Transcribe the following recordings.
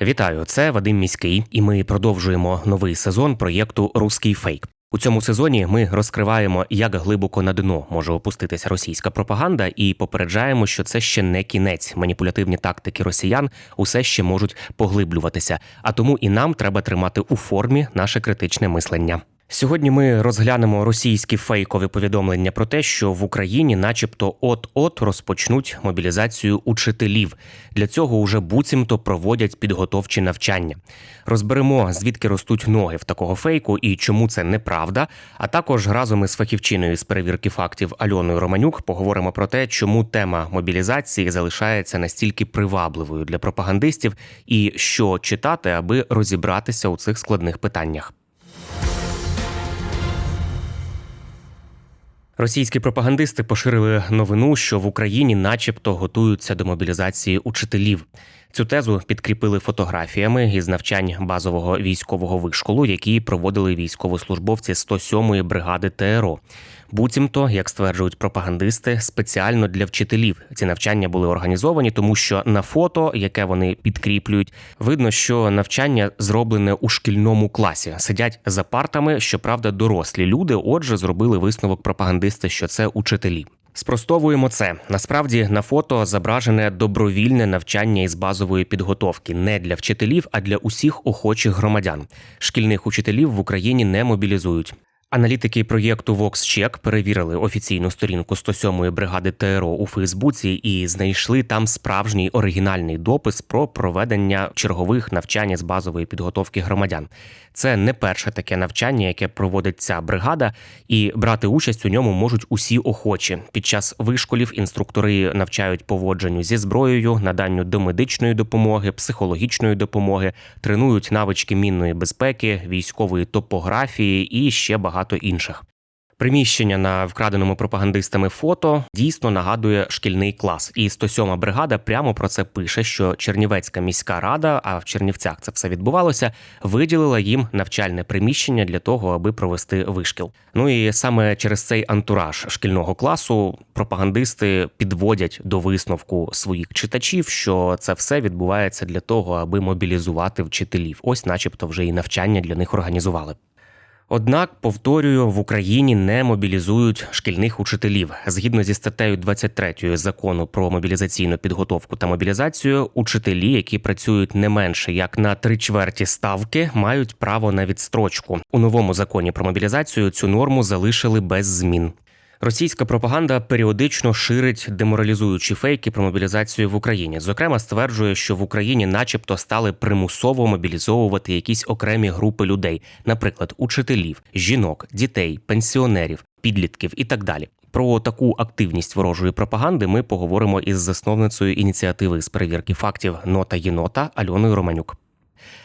Вітаю, це Вадим Міський, і ми продовжуємо новий сезон проєкту Руський фейк. У цьому сезоні ми розкриваємо, як глибоко на дно може опуститися російська пропаганда, і попереджаємо, що це ще не кінець. Маніпулятивні тактики росіян усе ще можуть поглиблюватися. А тому і нам треба тримати у формі наше критичне мислення. Сьогодні ми розглянемо російські фейкові повідомлення про те, що в Україні, начебто, от-от розпочнуть мобілізацію учителів. Для цього уже буцімто проводять підготовчі навчання. Розберемо, звідки ростуть ноги в такого фейку і чому це неправда. А також разом із фахівчиною з перевірки фактів Альоною Романюк поговоримо про те, чому тема мобілізації залишається настільки привабливою для пропагандистів, і що читати, аби розібратися у цих складних питаннях. Російські пропагандисти поширили новину, що в Україні, начебто, готуються до мобілізації учителів. Цю тезу підкріпили фотографіями із навчань базового військового вишколу, які проводили військовослужбовці 107-ї бригади ТРО. Буцімто, як стверджують пропагандисти, спеціально для вчителів ці навчання були організовані, тому що на фото, яке вони підкріплюють, видно, що навчання зроблене у шкільному класі. Сидять за партами, щоправда, дорослі люди. Отже, зробили висновок пропагандисти, що це учителі. Спростовуємо це. Насправді на фото зображене добровільне навчання із базової підготовки не для вчителів, а для усіх охочих громадян. Шкільних учителів в Україні не мобілізують. Аналітики проєкту VoxCheck перевірили офіційну сторінку 107-ї бригади ТРО у Фейсбуці і знайшли там справжній оригінальний допис про проведення чергових навчань з базової підготовки громадян. Це не перше таке навчання, яке проводить ця бригада, і брати участь у ньому можуть усі охочі. Під час вишколів інструктори навчають поводженню зі зброєю, наданню домедичної допомоги, психологічної допомоги, тренують навички мінної безпеки, військової топографії і ще багато інших. Приміщення на вкраденому пропагандистами фото дійсно нагадує шкільний клас, і 107-ма бригада прямо про це пише, що Чернівецька міська рада, а в Чернівцях це все відбувалося, виділила їм навчальне приміщення для того, аби провести вишкіл. Ну і саме через цей антураж шкільного класу пропагандисти підводять до висновку своїх читачів, що це все відбувається для того, аби мобілізувати вчителів. Ось, начебто, вже і навчання для них організували. Однак, повторюю, в Україні не мобілізують шкільних учителів. Згідно зі статтею 23 закону про мобілізаційну підготовку та мобілізацію, учителі, які працюють не менше як на три чверті ставки, мають право на відстрочку. У новому законі про мобілізацію цю норму залишили без змін. Російська пропаганда періодично ширить деморалізуючі фейки про мобілізацію в Україні. Зокрема, стверджує, що в Україні, начебто, стали примусово мобілізовувати якісь окремі групи людей, наприклад, учителів, жінок, дітей, пенсіонерів, підлітків і так далі. Про таку активність ворожої пропаганди ми поговоримо із засновницею ініціативи з перевірки фактів Нота Єнота Альоною Романюк.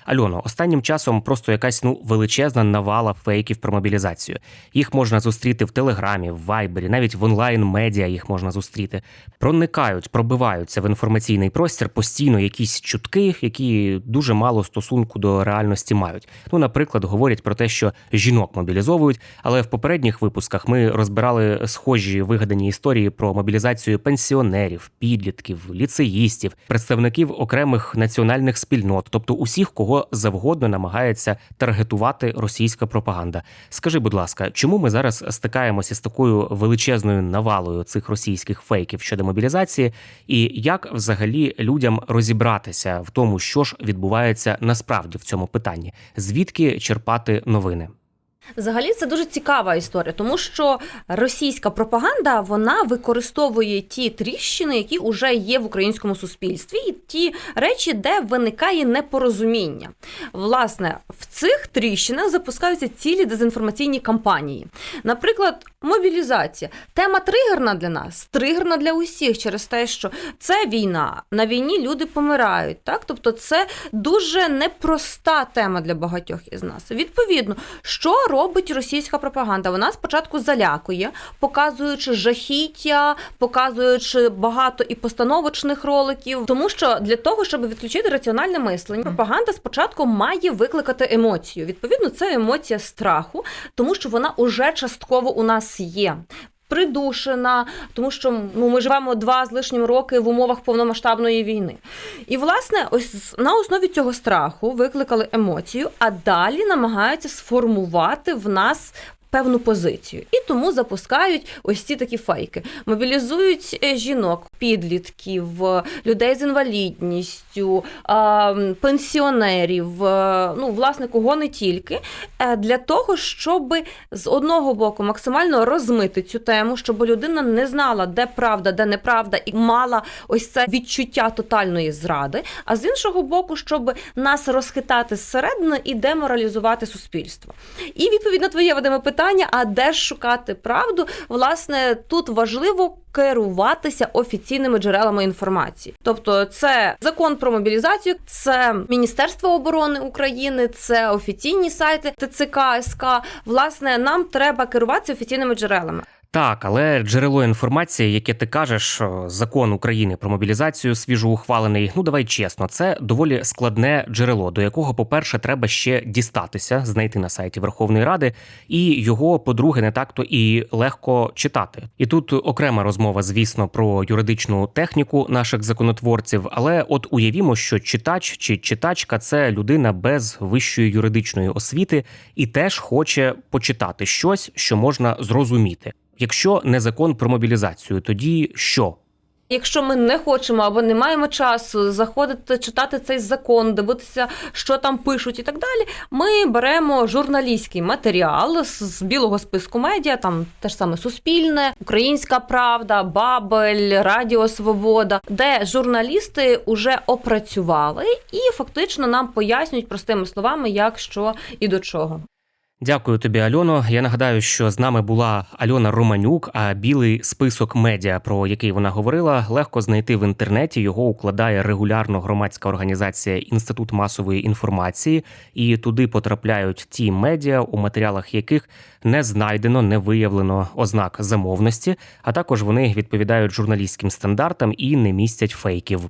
Альоно, останнім часом просто якась ну величезна навала фейків про мобілізацію. Їх можна зустріти в Телеграмі, в Вайбері, навіть в онлайн медіа їх можна зустріти. Проникають, пробиваються в інформаційний простір постійно якісь чутки, які дуже мало стосунку до реальності мають. Ну, наприклад, говорять про те, що жінок мобілізовують, але в попередніх випусках ми розбирали схожі вигадані історії про мобілізацію пенсіонерів, підлітків, ліцеїстів, представників окремих національних спільнот, тобто усіх, кого завгодно намагається таргетувати російська пропаганда. Скажи, будь ласка, чому ми зараз стикаємося з такою величезною навалою цих російських фейків щодо мобілізації, і як взагалі людям розібратися в тому, що ж відбувається насправді в цьому питанні? Звідки черпати новини? Взагалі це дуже цікава історія, тому що російська пропаганда вона використовує ті тріщини, які вже є в українському суспільстві, і ті речі, де виникає непорозуміння. Власне, в цих тріщинах запускаються цілі дезінформаційні кампанії. Наприклад, Мобілізація. Тема тригерна для нас, тригерна для усіх через те, що це війна. На війні люди помирають. Так? Тобто це дуже непроста тема для багатьох із нас. Відповідно, що робить російська пропаганда? Вона спочатку залякує, показуючи жахіття, показуючи багато і постановочних роликів. Тому що для того, щоб відключити раціональне мислення, пропаганда спочатку має викликати емоцію. Відповідно, це емоція страху, тому що вона уже частково у нас є. Придушена, тому що ну, ми живемо два з лишнім роки в умовах повномасштабної війни. І, власне, ось на основі цього страху викликали емоцію, а далі намагаються сформувати в нас. Певну позицію і тому запускають ось ці такі фейки. Мобілізують е, жінок, підлітків, е, людей з інвалідністю, пенсіонерів, е, ну власне кого не тільки, для того, щоб з одного боку максимально розмити цю тему, щоб людина не знала, де правда, де неправда, і мала ось це відчуття тотальної зради. А з іншого боку, щоб нас розхитати зсередини і деморалізувати суспільство. І відповідь на твоє Вадиме питання: а де ж шукати правду? Власне, тут важливо. Керуватися офіційними джерелами інформації, тобто це закон про мобілізацію, це Міністерство оборони України, це офіційні сайти ТЦК СК. Власне, нам треба керуватися офіційними джерелами. Так, але джерело інформації, яке ти кажеш, закон України про мобілізацію свіжоухвалений. Ну давай чесно, це доволі складне джерело, до якого, по-перше, треба ще дістатися, знайти на сайті Верховної Ради, і його, по-друге, не так-то і легко читати. І тут окрема розмова, звісно, про юридичну техніку наших законотворців. Але от уявімо, що читач чи читачка це людина без вищої юридичної освіти і теж хоче почитати щось, що можна зрозуміти. Якщо не закон про мобілізацію, тоді що? Якщо ми не хочемо або не маємо часу заходити читати цей закон, дивитися, що там пишуть, і так далі, ми беремо журналістський матеріал з білого списку медіа, там те ж саме Суспільне, Українська Правда, Бабель, Радіо Свобода, де журналісти вже опрацювали і фактично нам пояснюють простими словами, як що і до чого. Дякую тобі, Альоно. Я нагадаю, що з нами була Альона Романюк, а білий список медіа, про який вона говорила, легко знайти в інтернеті. Його укладає регулярно громадська організація Інститут масової інформації, і туди потрапляють ті медіа, у матеріалах яких не знайдено, не виявлено ознак замовності, а також вони відповідають журналістським стандартам і не містять фейків.